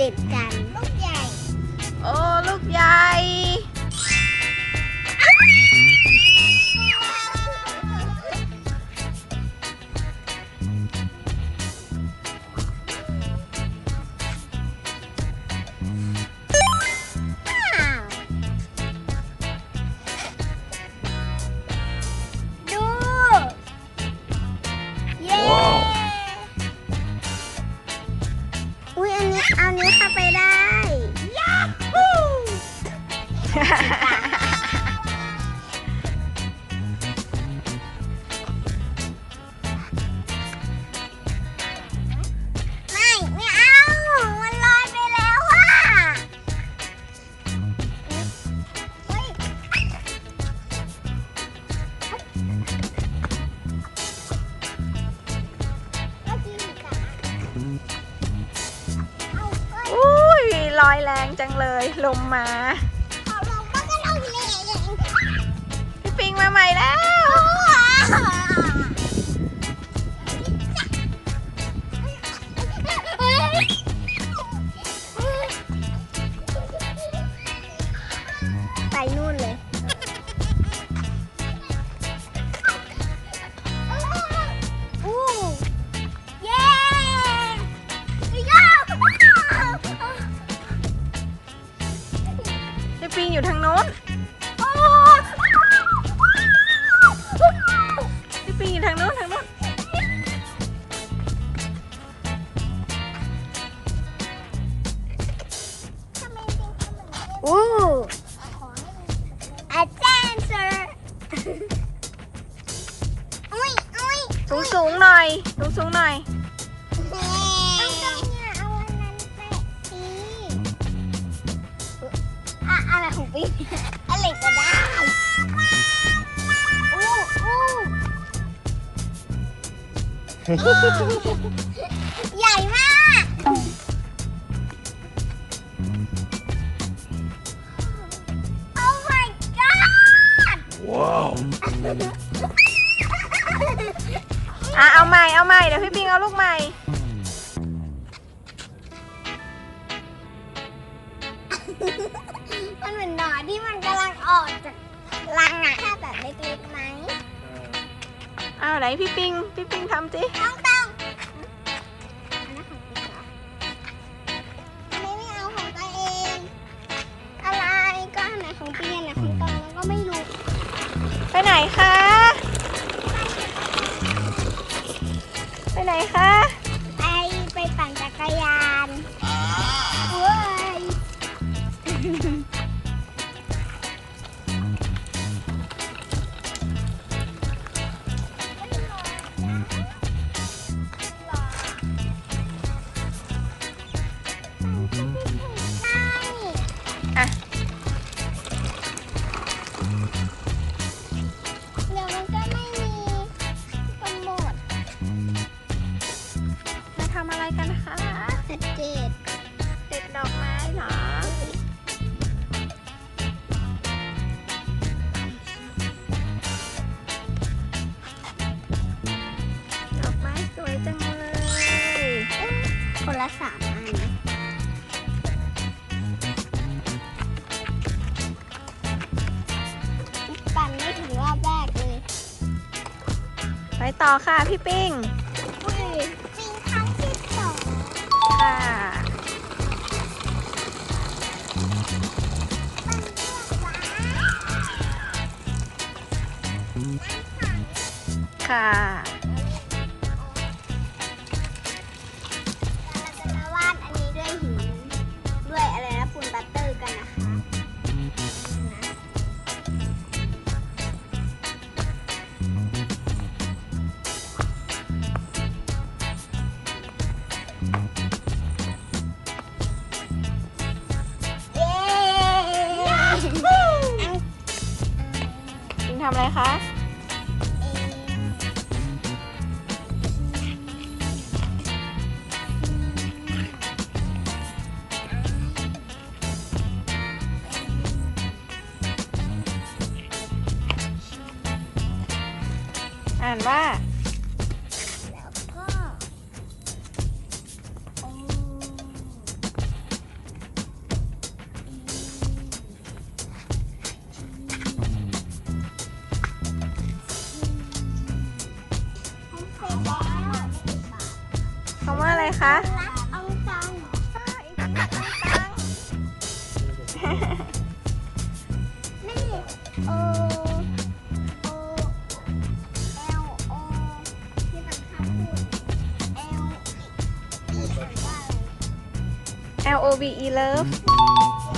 ติดกัน ลอยแรงจังเลยลมมาขอลงมันก็ลงเลยอย่างนี้พี่ปิงมาใหม่แล้ว สูงสูงๆหน่อย สูงสูงๆหน่อยอาตรงเนี่ยเอาอันนั้นแปะสิอะอะไรของพี่อะไรก็ได้อู้อู้ใหญ่มากโอ้ my god อะเอาใหม่เอาใหม่เดี๋ยวพี่ปิงเอาลูกใหม่มันเหมือนหนอนที่มันกำลังออกจากรังอะแค่แบบเล็กๆไหมอ้าวไหนพี่ปิงพี่ปิงทำสิต้องต้องอันนี้ไม่เอาของตัวเอง อะไรก็อันไหนของพี่อันไหนของตองแล้วก็ไม่รู้ ไปไหนคะ ไหนคะ ไปต่อค่ะพี่ปิงอุ้ยจริงครั้งที่สองค่ะค่ะเรา อ่านว่าคำว่าอะไรคะ L O V E love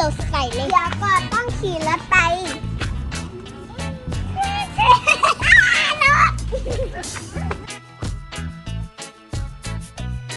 สดใสเลย เดี๋ยวก่อนต้องขี่รถไป